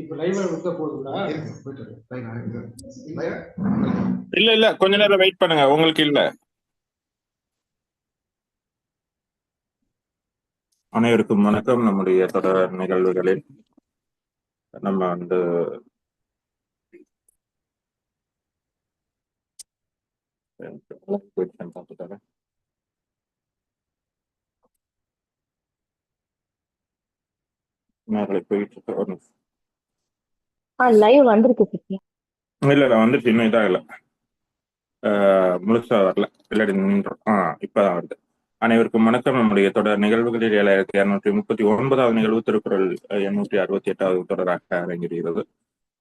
இப்ப லைவ்ல விட்ட? இல்ல இல்ல கொஞ்ச நேரம் வெயிட் பண்ணுங்க. உங்களுக்கு இல்ல. அனைவருக்கும் வணக்கம். நம்முடைய தொடர் நிகழ்வுகளில் நம்ம வந்து பார்த்துட்டாங்க மேலே போயிட்டு இருக்கு. லைவ் வந்திருக்கு சத்யா இல்ல இல்ல வந்துருச்சு இன்னும் இதாக ஆஹ் முழுசா வரல. இல்லாடி நின்றோம் ஆ இப்பதான் வருது. அனைவருக்கும் வணக்கம். நம்முடைய தொடர் நிகழ்வுகளில் ஏழாயிரத்தி இருநூற்றி முப்பத்தி ஒன்பதாவது நிகழ்வு திருக்குறள் எண்ணூற்றி அறுபத்தி எட்டாவது தொடராக அரங்கேறுகிறது.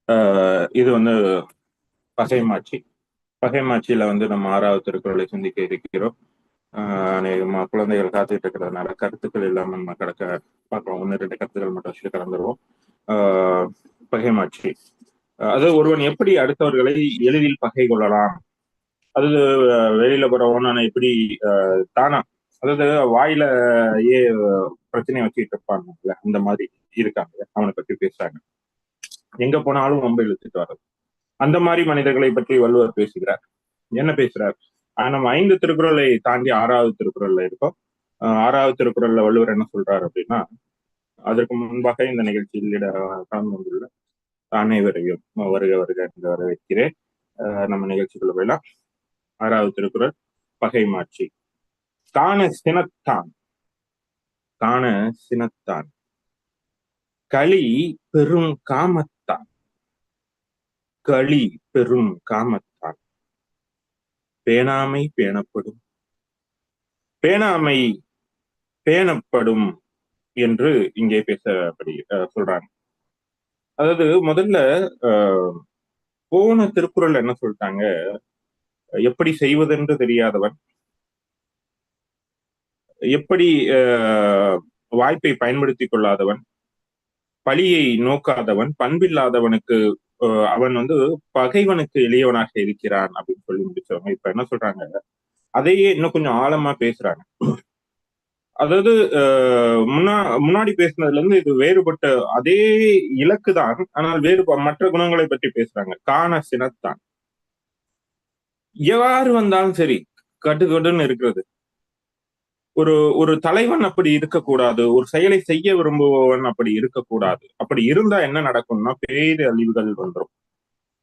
ஆஹ் இது வந்து பகைமாட்சி பகைமாட்சியில வந்து நம்ம ஆறாவது திருக்குறளை சிந்திக்க இருக்கிறோம். அநேகமா குழந்தைகள் காத்துக்கிட்டு இருக்கிறதுனால கருத்துக்கள் இல்லாம நம்ம கடக்க பார்க்கலாம் ஒன்று ரெண்டு கருத்துக்கள் மட்டும் வச்சுட்டு கலந்துருவோம். ஆஹ் பகைமாட்சி. அது ஒருவன் எப்படி அடுத்தவர்களை எளிதில் பகை கொள்ளலாம்? அது வெளியில போறவன் எப்படி அஹ், தானா? அதாவது வாயில ஏ பிரச்சனையை வச்சுக்கிட்டு இருப்பாங்கல்ல அந்த மாதிரி இருக்காங்க. அவனை பற்றி பேசுறாங்க. எங்க போனாலும் ரொம்ப இழுத்துட்டு வர்றது. அந்த மாதிரி மனிதர்களை பற்றி வள்ளுவர் பேசுகிறார். என்ன பேசுறார்? நம்ம ஐந்து திருக்குறளை தாண்டி ஆறாவது திருக்குறள்ல இருக்கோம். ஆறாவது திருக்குறள்ல வள்ளுவர் என்ன சொல்றாரு அப்படின்னா அதற்கு முன்பாக இந்த நிகழ்ச்சியில் கலந்து கொண்டுள்ள அனைவரையும் வருக வருக என்று வரவேற்கிறேன். ஆஹ் நம்ம நிகழ்ச்சிக்குள்ள போயிடலாம். ஆறாவது திருக்குறள் பகைமாட்சி காண சினத்தான். காண சினத்தான். களி பெரும் காமத்தான். களி பெரும் காமத்தான். பேணாமை பேணப்படும். பேணாமை பேணப்படும் என்று இங்கே பேசப்படி அஹ், சொல்றாங்க. அதாவது முதல்ல போன திருக்குறள் என்ன சொல்லிட்டாங்க? எப்படி செய்வதென்று தெரியாதவன். எப்படி வாய்ப்பை பயன்படுத்தி கொள்ளாதவன். பழியை நோக்காதவன். பண்பில்லாதவனுக்கு அவன் வந்து பகைவனுக்கு எளியவனாக இருக்கிறான் அப்படின்னு சொல்லி முடிச்சவங்க. இப்ப என்ன சொல்றாங்க? அதையே இன்னும் கொஞ்சம் ஆழமா பேசுறாங்க. அதாவது முன்னா முன்னாடி பேசுனதுல இருந்து இது வேறுபட்ட அதே இலக்கு தான். ஆனால் வேறு மற்ற குணங்களை பற்றி பேசுறாங்க. காண சினத்தான் எவ்வாறு வந்தாலும் சரி கட்டுக்கட்டுன்னு இருக்கிறது. ஒரு ஒரு தலைவன் அப்படி இருக்கக்கூடாது. ஒரு செயலை செய்ய விரும்புபவன் அப்படி இருக்கக்கூடாது. அப்படி இருந்தா என்ன நடக்கும்னா பேரு அழிவுகள் வந்துடும்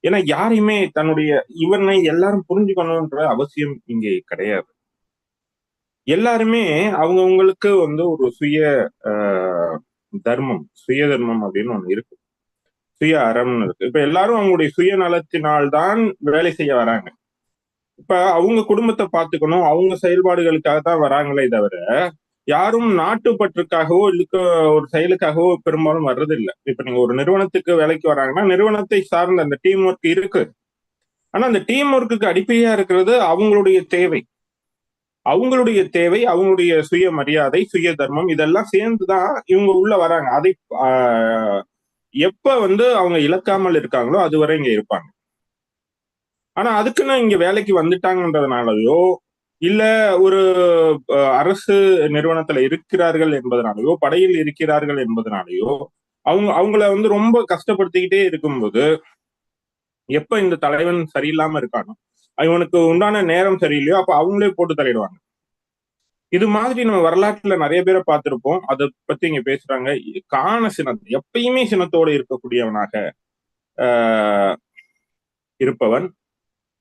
ஏன்னா யாரையுமே தன்னுடைய இவனை எல்லாரும் புரிஞ்சுக்கணும்ன்ற அவசியம் இங்கே கிடையாது. எல்லாருமே அவங்கவுங்களுக்கு வந்து ஒரு சுய ஆஹ், தர்மம் சுய தர்மம் அப்படின்னு ஒண்ணு இருக்கு. சுய அறம்னு இருக்கு. இப்ப எல்லாரும் அவங்களுடைய சுயநலத்தினால்தான் வேலை செய்ய வராங்க. இப்ப அவங்க குடும்பத்தை பார்த்துக்கணும். அவங்க செயல்பாடுகளுக்காக தான் வராங்களே தவிர யாரும் நாட்டுப்பற்றுக்காகவோ இல்ல ஒரு செயலுக்காகவோ பெரும்பாலும் வர்றதில்லை. இப்ப நீங்க ஒரு நிறுவனத்துக்கு வேலைக்கு வராங்கன்னா நிறுவனத்தை சார்ந்த அந்த டீம் ஒர்க் இருக்கு. ஆனா அந்த டீம் ஒர்க்குக்கு அடிப்படையா இருக்கிறது அவங்களுடைய தேவை. அவங்களுடைய தேவை அவங்களுடைய சுய மரியாதை சுய தர்மம் இதெல்லாம் சேர்ந்துதான் இவங்க உள்ள வராங்க. அதை ஆஹ், எப்ப வந்து அவங்க இழக்காமல் இருக்காங்களோ அதுவரை இங்க இருப்பாங்க. ஆனா அதுக்குன்னு இங்க வேலைக்கு வந்துட்டாங்கன்றதுனாலயோ இல்ல ஒரு அஹ், அரசு நிறுவனத்துல இருக்கிறார்கள் என்பதனாலயோ படையில் இருக்கிறார்கள் என்பதனாலயோ அவங்க அவங்கள வந்து ரொம்ப கஷ்டப்படுத்திக்கிட்டே இருக்கும்போது எப்ப இந்த தலைவன் சரியில்லாம இருக்கானோ இவனுக்கு உண்டான நேரம் சரியில்லையோ அப்ப அவங்களே போட்டு தள்ளிடுவாங்க. இது மாதிரி நம்ம வரலாற்றுல நிறைய பேரை பார்த்திருப்போம். அதை பத்தி இங்க பேசுறாங்க. காண சினம் எப்பயுமே சினத்தோடு இருக்கக்கூடியவனாக ஆஹ் இருப்பவன்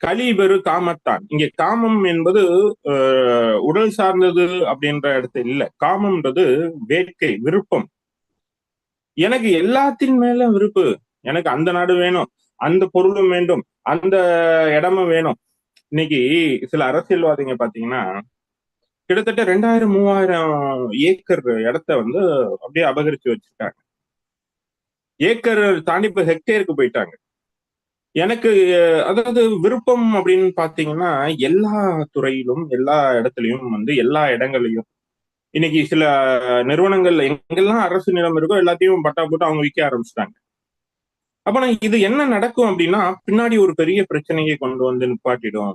கலிபெரு காமத்தான். இங்க காமம் என்பது ஆஹ், உடல் சார்ந்தது அப்படின்ற இடத்துல இல்ல. காமம்ன்றது வேட்கை விருப்பம். எனக்கு எல்லாத்தின் மேல விருப்பு. எனக்கு அந்த நாடு வேணும். அந்த பொருளும் வேண்டும் அந்த இடமும் வேணும். இன்னைக்கு சில அரசியல்வாதிங்க பாத்தீங்கன்னா கிட்டத்தட்ட ரெண்டாயிரம் மூவாயிரம் ஏக்கர் இடத்த வந்து அப்படியே அபகரிச்சு வச்சிருக்காங்க. ஏக்கர் தாண்டி இப்ப ஹெக்டேருக்கு போயிட்டாங்க. எனக்கு அதாவது விருப்பம் அப்படின்னு பாத்தீங்கன்னா எல்லா துறையிலும் எல்லா இடத்துலயும் வந்து எல்லா இடங்களையும் இன்னைக்கு சில நிறுவனங்கள்ல எங்கெல்லாம் அரசு நிலம் இருக்கோ எல்லாத்தையும் பட்டா போட்டு அவங்க விற்க ஆரம்பிச்சிட்டாங்க. அப்ப நான் இது என்ன நடக்கும் அப்படின்னா பின்னாடி ஒரு பெரிய பிரச்சனையை கொண்டு வந்து நிப்பாட்டிடும்.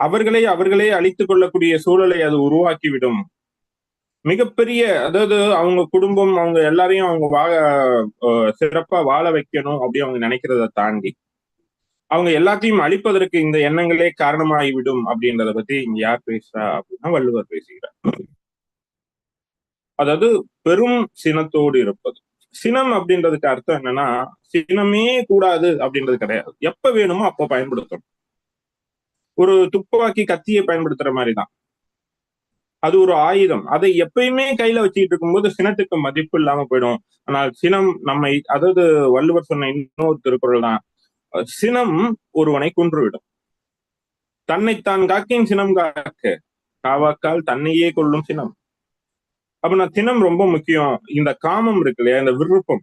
அவர்களை அவர்களே அழித்துக் கொள்ளக்கூடிய சூழலை அது உருவாக்கிவிடும். மிகப்பெரிய அதாவது அவங்க குடும்பம் அவங்க எல்லாரையும் அவங்க வாழ அஹ், சிறப்பா வாழ வைக்கணும் அப்படி அவங்க நினைக்கிறத தாண்டி. அவங்க எல்லாத்தையும் அழிப்பதற்கு இந்த எண்ணங்களே காரணமாகிவிடும் அப்படின்றத பத்தி இங்க யார் பேசுறா அப்படின்னா வள்ளுவர் பேசுகிறார். அதாவது பெரும் சினத்தோடு இருப்பது. சினம் அப்படின்றதுக்கு அர்த்தம் என்னன்னா சினமே கூடாது அப்படின்றது கிடையாது. எப்ப வேணுமோ அப்ப பயன்படுத்தணும். ஒரு துப்பாக்கி கத்தியை பயன்படுத்துற மாதிரிதான். அது ஒரு ஆயுதம். அதை எப்பயுமே கையில வச்சுக்கிட்டு இருக்கும்போது சினத்துக்கு மதிப்பு இல்லாம போயிடும். ஆனால் சினம் நம்மை அதாவது வள்ளுவர் சொன்ன இன்னொரு திருக்குறள் தான் சினம் ஒருவனை கொன்றுவிடும். தன்னைத்தான் காக்கின் சினம் காக்க காவாக்கால் தன்னையே கொள்ளும் சினம். அப்ப நான் ரொம்ப முக்கியம். இந்த காமம் இருக்கு இல்லையா? இந்த விருப்பம்.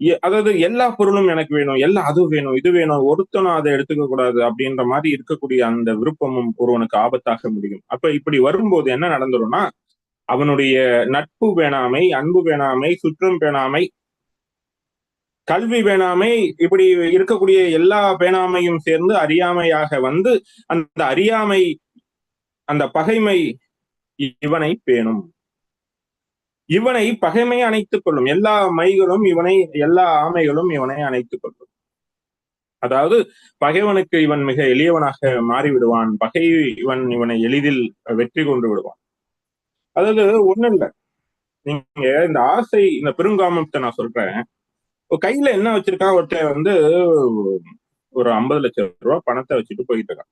எ- அதாவது எல்லா பொருளும் எனக்கு வேணும் எல்லாம் அது வேணும் இது வேணும் ஒருத்தனும் அதை எடுத்துக்க கூடாது அப்படின்ற மாதிரி இருக்கக்கூடிய அந்த விருப்பமும் ஒருவனுக்கு ஆபத்தாக முடியும். அப்ப இப்படி வரும்போது என்ன நடந்துரும்னா அவனுடைய நட்பு வேணாமை அன்பு வேணாமை சுற்றம் வேணாமை கல்வி வேணாமை இப்படி இருக்கக்கூடிய எல்லா பேணாமையும் சேர்ந்து அறியாமையாக வந்து அந்த அறியாமை அந்த பகைமை இவனை பேணும். இவனை பகைமை அணைத்துக் கொள்ளும். எல்லா மைகளும் இவனை எல்லா ஆமைகளும் இவனை அணைத்துக் கொள்ளும். அதாவது பகைவனுக்கு இவன் மிக எளியவனாக மாறிவிடுவான். பகை இவன் இவனை எளிதில் வெற்றி கொண்டு விடுவான். அதாவது ஒண்ணும் இல்ல. நீங்க இந்த ஆசை இந்த பெருங்காமத்தை நான் சொல்றேன். கையில என்ன வச்சிருக்கான் ஒருத்தன் வந்து ஒரு ஐம்பது லட்சம் ரூபாய் பணத்தை வச்சுட்டு போயிட்டு இருக்கான்.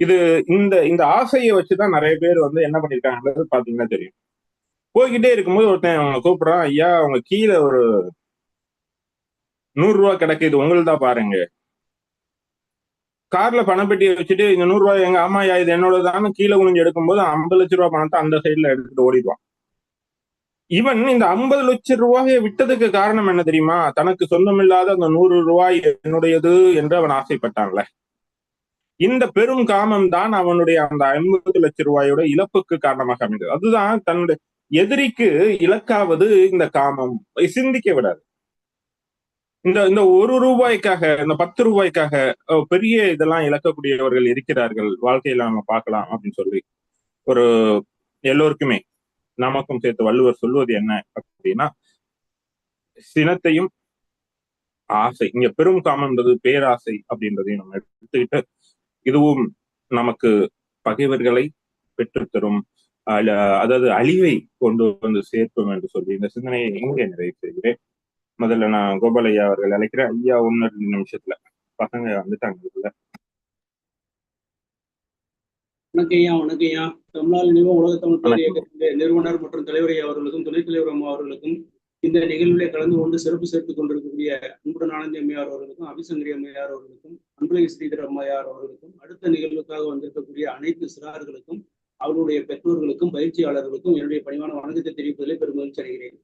இது இந்த இந்த ஆசையை வச்சுதான் நிறைய பேர் வந்து என்ன பண்ணிருக்காங்கன்றது பாத்தீங்கன்னா தெரியும். போய்கிட்டே இருக்கும்போது ஒருத்தன் அவங்க கூப்பிடுறான் ஐயா அவங்க கீழே ஒரு நூறு ரூபா கிடக்கு இது உங்களுதா பாருங்க. கார்ல பணப்பெட்டியை வச்சுட்டு இந்த நூறு ரூபாய் எங்க ஆமாயா இது என்னோடதான்னு கீழே குனிஞ்சு எடுக்கும்போது ஐம்பது லட்ச ரூபாய் பணத்தை அந்த சைடுல எடுத்துட்டு ஓடிடுவான். இவன் இந்த ஐம்பது லட்சம் ரூபாயை விட்டதுக்கு காரணம் என்ன தெரியுமா? தனக்கு சொந்தமில்லாத அந்த நூறு ரூபாய் என்னுடையது என்று அவன் ஆசைப்பட்டான்ல. இந்த பெரும் காமம் தான் அவனுடைய அந்த ஐம்பது லட்சம் ரூபாயோட இழப்புக்கு காரணமாக அமைந்தது. அதுதான் தன்னுடைய எதிரிக்கு இலக்காவது இந்த காமம். சிந்திக்க விடாது. இந்த இந்த ஒரு ரூபாய்க்காக இந்த பத்து ரூபாய்க்காக பெரிய இதெல்லாம் இழக்கக்கூடியவர்கள் இருக்கிறார்கள். வாழ்க்கையில நம்ம பார்க்கலாம் அப்படின்னு சொல்லி ஒரு எல்லோருக்குமே நமக்கும் சேர்த்து வள்ளுவர் சொல்வது என்ன அப்படின்னா சினத்தையும் ஆசை இங்க பெரும் காமன்றது பேராசை அப்படின்றதையும் நம்ம எடுத்துக்கிட்டு இதுவும் நமக்கு பகைவர்களை பெற்றுத்தரும். அதாவது அழிவை கொண்டு வந்து சேர்க்கும் என்று சொல்லி இந்த சிந்தனையை இங்கே நிறைவு செய்கிறேன். முதல்ல நான் கோபாலையா அவர்கள் அழைக்கிறேன் ஐயா ஒன்னு ரெண்டு நிமிஷத்துல. பசங்க வந்துட்டாங்க இதுல. வணக்கம்யா வணக்கம்யா தமிழால் நினைவு உலக தமிழ் நிறுவனர் மற்றும் தலைவர் அவர்களுக்கும் துணைத் தலைவர் அம்மா அவர்களுக்கும் இந்த நிகழ்விலே கலந்து கொண்டு சிறப்பு சேர்த்துக் கொண்டிருக்கக்கூடிய அன்புடன் ஆனந்தி அம்மையார் அவர்களுக்கும் அபிசங்கரி அம்மையார் அவர்களுக்கும் அன்புலை ஸ்ரீதர் அம்மையார் அவர்களுக்கும் அடுத்த நிகழ்வுக்காக வந்திருக்கக்கூடிய அனைத்து சிறார்களுக்கும் அவருடைய பெற்றோர்களுக்கும் பயிற்சியாளர்களுக்கும் என்னுடைய பணிவான வணக்கத்தை தெரிவிப்பதிலே பெருமகிழ்ச்சி அடைகிறேன்.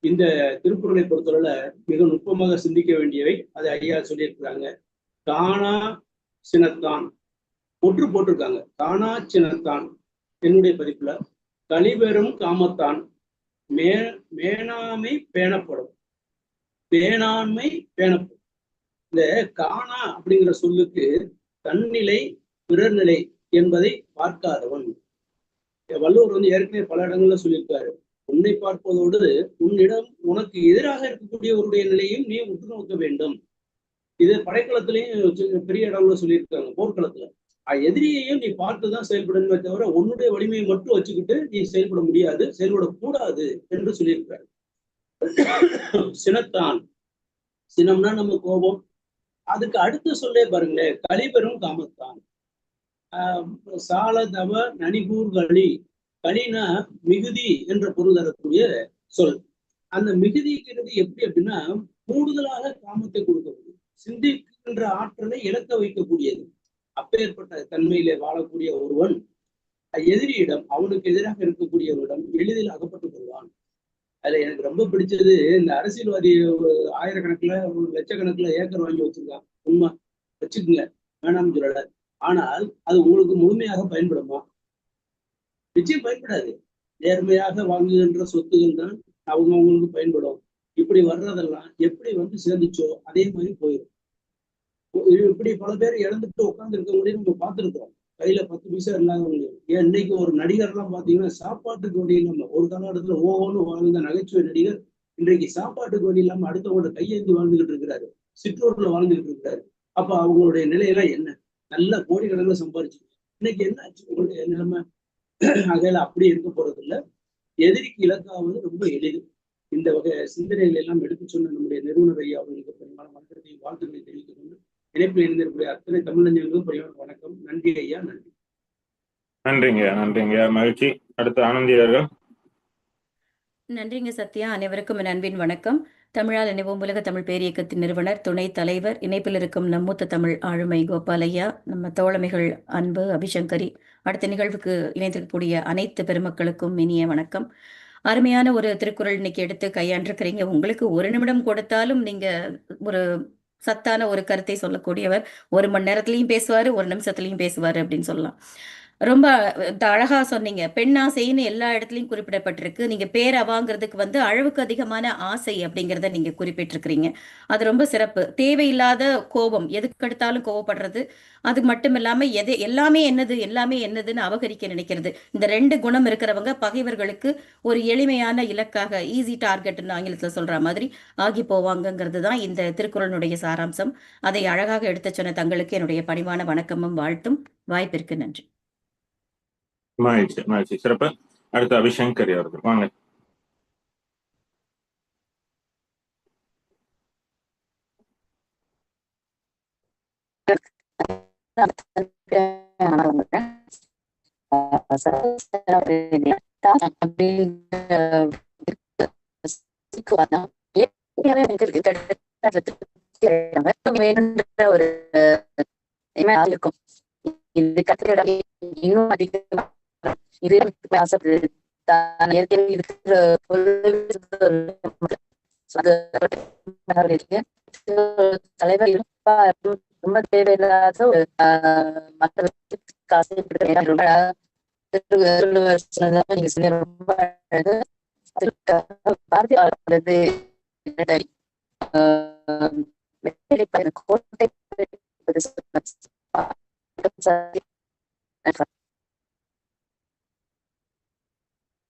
இந்த திருக்குறளை பொறுத்தவரை மிக நுட்பமாக சிந்திக்க வேண்டியவை அதை ஐயா சொல்லியிருக்கிறாங்க. காணா சினத்தான். ஒற்று போட்டிருக்காங்க. காணா சினத்தான். என்னுடைய பதிப்புல கலிபெரும் காமத்தான். மே மேனாமை பேணப்படும். பேணாண்மை பேணப்படும். இந்த காணா அப்படிங்கிற சொல்லுக்கு தன்னிலை பிறர்நிலை என்பதை பார்க்காதவன். வள்ளுவர் வந்து ஏற்கனவே பல இடங்கள்ல சொல்லியிருக்காரு. உன்னை பார்ப்பதோடு உன்னிடம் உனக்கு எதிராக இருக்கக்கூடியவருடைய நிலையும் நீ உற்று நோக்க வேண்டும். இது படைக்களத்திலையும் பெரிய இடங்கள்ல சொல்லியிருக்காங்க போர்க்களத்துல. எதிரியையும் நீ பார்த்துதான் செயல்படணுமே தவிர உன்னுடைய வலிமையை மட்டும் வச்சுக்கிட்டு நீ செயல்பட முடியாது செயல்படக்கூடாது என்று சொல்லியிருக்கிறார் சினத்தான். சினம்னா நம்ம கோபம். அதுக்கு அடுத்த சொல்லே பாருங்களேன் கலிபெரும் காமத்தான். சால தவ நனிகூர் களி களினா மிகுதி என்ற பொருள் தரக்கூடிய சொல். அந்த மிகுதிங்கிறது எப்படி அப்படின்னா கூடுதலாக காமத்தை கொடுக்கக்கூடிய சிந்திக்கின்ற ஆற்றலை இழக்க வைக்கக்கூடியது. அப்பேற்பட்ட தன்மையிலே வாழக்கூடிய ஒருவன் எதிரியிடம் அவனுக்கு எதிராக இருக்கக்கூடியவரிடம் எளிதில் அகப்பட்டுக் கொள்வான் அதுல எனக்கு ரொம்ப பிடிச்சது இந்த அரசியல்வாதி ஒரு ஆயிரக்கணக்குல ஒரு ஏக்கர் வாங்கி வச்சிருக்கான். உண்மை. வச்சுக்குங்க. வேணாம்னு சொல்லலை. ஆனால் அது உங்களுக்கு முழுமையாக பயன்படுமா? நிச்சயம் பயன்படாது. நேர்மையாக வாங்குகின்ற சொத்துகள் தான் அவங்க அவங்களுக்கு பயன்படும். இப்படி வர்றதெல்லாம் எப்படி வந்து சேர்ந்துச்சோ அதே மாதிரி போயிடும் இப்படி பல பேர் இழந்துட்டு உட்கார்ந்து இருக்கவங்களையும் நம்ம பார்த்துருக்கோம் கையில பத்து பைசா இல்லாதவங்க. ஏன் இன்னைக்கு ஒரு நடிகர்லாம் பாத்தீங்கன்னா சாப்பாட்டுக்கு வழி இல்லாம ஒரு காலகட்டத்துல ஓஹோன்னு வாழ்ந்த நகைச்சுவை நடிகர் இன்றைக்கு சாப்பாட்டுக்கு வழி இல்லாம அடுத்தவங்களோட கையேந்தி வாழ்ந்துகிட்டு இருக்கிறாரு. சிற்றூர்ல வாழ்ந்துகிட்டு இருக்கிறாரு. அப்ப அவங்களுடைய நிலையெல்லாம் என்ன? நல்ல கோடிக்கணக்கில் சம்பாரிச்சு. இன்னைக்கு என்ன ஆச்சு உங்களுடைய நிலைமை? அகையில அப்படி இருக்க போறது இல்ல எதிரிக்கு இலக்காவது ரொம்ப எளிது. இந்த வகை சிந்தனைகளை எல்லாம் எடுத்து சொன்ன நம்முடைய நிறுவனர் ஐயா அவர்களுக்கு பெரும்பாலும் வணக்கத்தையும் வாழ்த்துக்களை தெரிவித்துக் கொண்டு இணைப்பில் இணைந்திருக்கக்கூடிய அத்தனை தமிழஞ்சங்களுக்கும் பெரியவன் வணக்கம். நன்றி ஐயா நன்றி. நன்றிங்க நன்றிங்க. மகிழ்ச்சி. அடுத்து ஆனந்தி அவர்கள். நன்றிங்க சத்யா. அனைவருக்கும் என் அன்பின் வணக்கம். தமிழால் இணைவோம். உலக தமிழ் பேரியக்கத்தின் நிறுவனர் துணைத் தலைவர் இணைப்பில் இருக்கும் நம் மூத்த தமிழ் ஆளுமை கோபாலையா நம்ம தோழமைகள் அன்பு அபிசங்கரி. அடுத்த நிகழ்வுக்கு இணைந்திருக்கக்கூடிய அனைத்து பெருமக்களுக்கும் இனிய வணக்கம். அருமையான ஒரு திருக்குறள் இன்னைக்கு எடுத்து கையாண்டிருக்கிறீங்க. உங்களுக்கு ஒரு நிமிடம் கொடுத்தாலும் நீங்க ஒரு சத்தான ஒரு கருத்தை சொல்லக்கூடியவர். ஒரு மணி நேரத்திலையும் பேசுவாரு ஒரு நிமிஷத்துலையும் பேசுவாரு அப்படின்னு சொல்லலாம். ரொம்ப த- அழகா சொன்னீங்க. பெண் ஆசைன்னு எல்லா இடத்துலையும் குறிப்பிடப்பட்டிருக்கு. நீங்க பேரவாங்கிறதுக்கு வந்து அளவுக்கு அதிகமான ஆசை அப்படிங்கிறத நீங்க குறிப்பிட்டிருக்கிறீங்க. அது ரொம்ப சிறப்பு. தேவையில்லாத கோபம் எதுக்கெடுத்தாலும் கோவப்படுறது அது மட்டும் இல்லாம எது எல்லாமே என்னது எல்லாமே என்னதுன்னு அபகரிக்க நினைக்கிறது. இந்த ரெண்டு குணம் இருக்கிறவங்க பகைவர்களுக்கு ஒரு எளிமையான இலக்காக ஈஸி டார்கெட்னு ஆங்கிலத்துல சொல்ற மாதிரி ஆகி போவாங்கங்கிறது தான் இந்த திருக்குறளுடைய சாராம்சம். அதை அழகாக எடுத்து சொன்ன தங்களுக்கு என்னுடைய பணிவான வணக்கமும் வாழ்த்தும். வாய்ப்பிற்கு நன்றி. மகிழ்ச்சி மகிழ்ச்சி சிறப்பு. அடுத்து அபிஷங்கரி அவர்கள். வாங்க. ஒரு இருக்கும். இது கத்திர இன்னும் அதிகமா இது தான் ஏற்கனவே இருக்கிற தலைவர் ரொம்ப தேவையில்லாத ஆஹ், மக்களுக்கு ரொம்ப திருவள்ளுவர் சொன்னது நீங்க சொன்ன ரொம்ப அழகு. அதுக்காக பாரதியார் அவரது என்னடி, ஆஹ், வெள்ளைப்பயன் கோட்டை என்பது சொன்ன-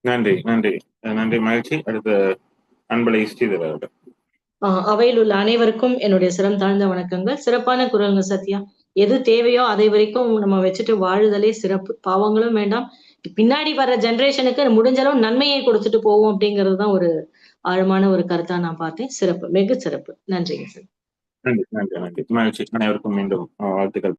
நன்றி நன்றி. நன்றி மகிழ்ச்சி. அடுத்து அன்பலை ஸ்ரீதர் அவர்கள் அவையில் உள்ள அனைவருக்கும் என்னுடைய சிரம் தாழ்ந்த வணக்கங்கள். சிறப்பான குரல்ங்க சத்யா. எது தேவையோ அதை வரைக்கும் நம்ம வச்சுட்டு வாழுதலே சிறப்பு. பாவங்களும் வேண்டாம். பின்னாடி வர்ற ஜெனரேஷனுக்கு முடிஞ்ச அளவு நன்மையை கொடுத்துட்டு போவோம் அப்படிங்கிறது தான் ஒரு ஆழமான ஒரு கருத்தா நான் பார்த்தேன். சிறப்பு மிக சிறப்பு. நன்றிங்க சார். நன்றி நன்றி நன்றி. மகிழ்ச்சி. அனைவருக்கும் மீண்டும் வாழ்த்துக்கள்.